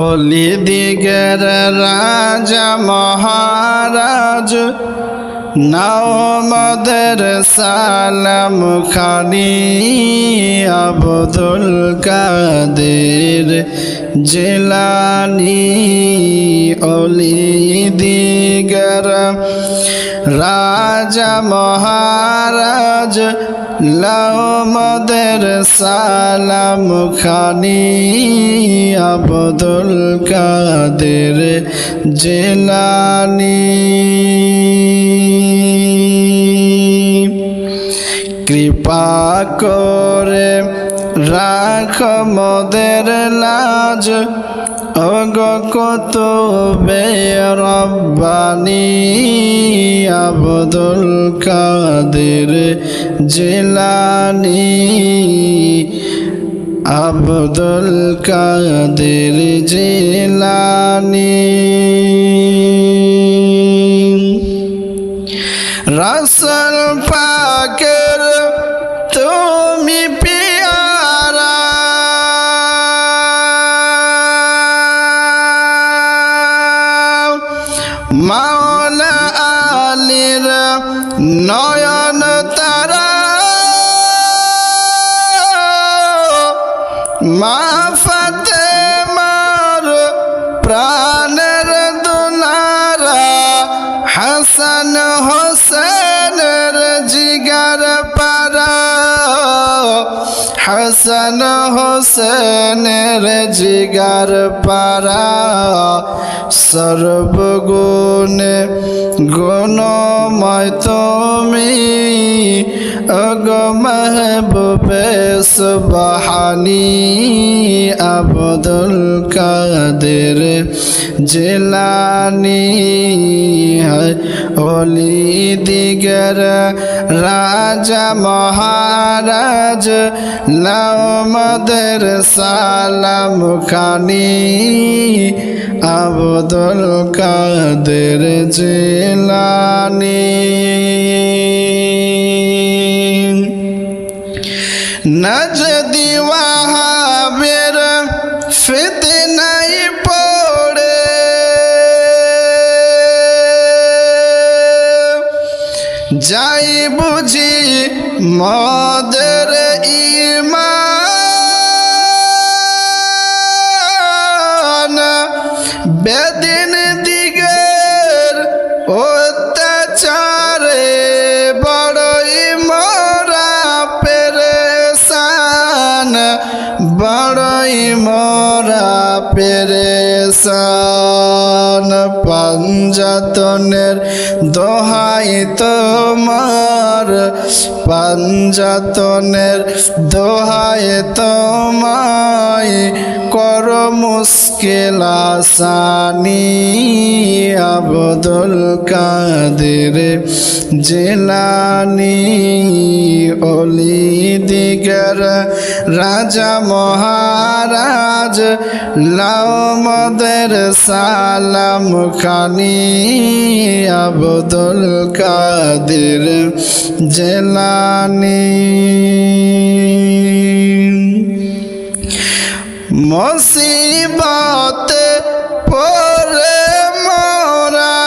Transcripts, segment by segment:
অলি দিগের রাজা মহারাজ নাও মদের সালাম খানি আবদুল কাদের জেলানি, অলি দিগর রাজা মহারাজ লাও মদের সালাম খানি আবদুল কাদের জেলানি। কৃপা করে রাখ মদের লাজ অগ কত রব্বানি আবদুল কাদের জেলানি আবদুল কাদের জেলানি। রসল পাকের তুমি পিয়ারা। মাওলা আলীর নয়ন প্রাণের দুলারা হাসান হোসেনের জিগার পারা হাসান হোসেনের জিগার পারা সর্বগুণে গুণময় তুমি। অগ মহবুবে সুবহানি আবদুল কাদের জেলানি অলি দিগর রাজা মহারাজ লাও মদের সালাম খানি আবদুল কাদের জেলানি। নজদি ওয়াহাবের ফিতনাই পড়ে। যাই বুঝি মদের মরা পেরেশান পাঞ্জাতনের দোহাই তোমার পাঞ্জাতনের দোহাই তোমায় কর মুশকিল আসানি, আবদুল কাদের জেলানি, অলি দিগর রাজা মহারাজ লাও মদের সালাম খানি, আবদুল কাদের জেলানি। মুসিবত পরে মরা।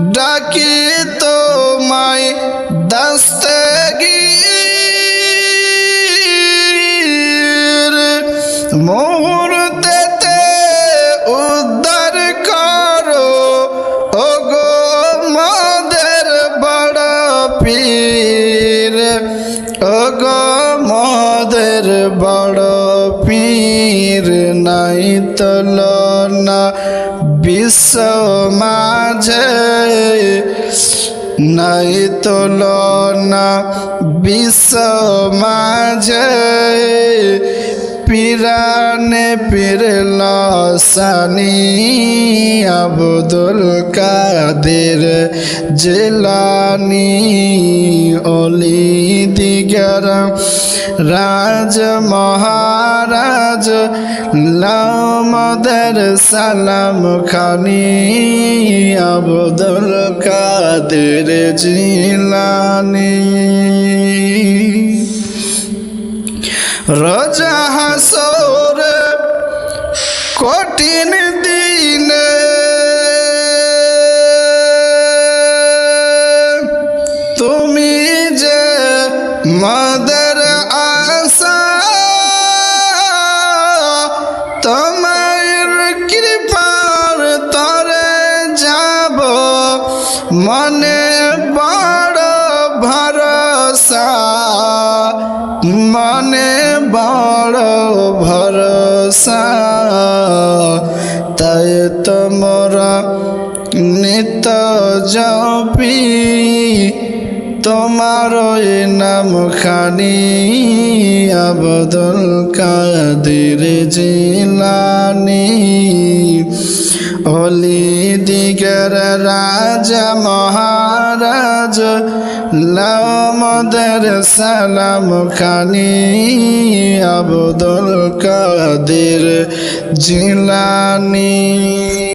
ডাকি তোমায় দস্তগীর। মুহূর্তেতে বড় পীর নাই তুলনা বিশ্ব মাঝে নাই তুলনা বিশ্ব মাঝে পিরানে পিরল সানি আবদুল কাদের জেলানি অলি দিগর রাজ মহারাজ লামদের সালাম খানি আবদুল কাদের জিলানি। রোজা কঠিন দিনে তুমি যে মদর আশা তোমার কৃপার তরে যাব মনে খানি আবদুল কাদের জিলানি অলি দিগর রাজা মহারাজ লামদের সালাম খানি আবদুল কাদের জিলানি।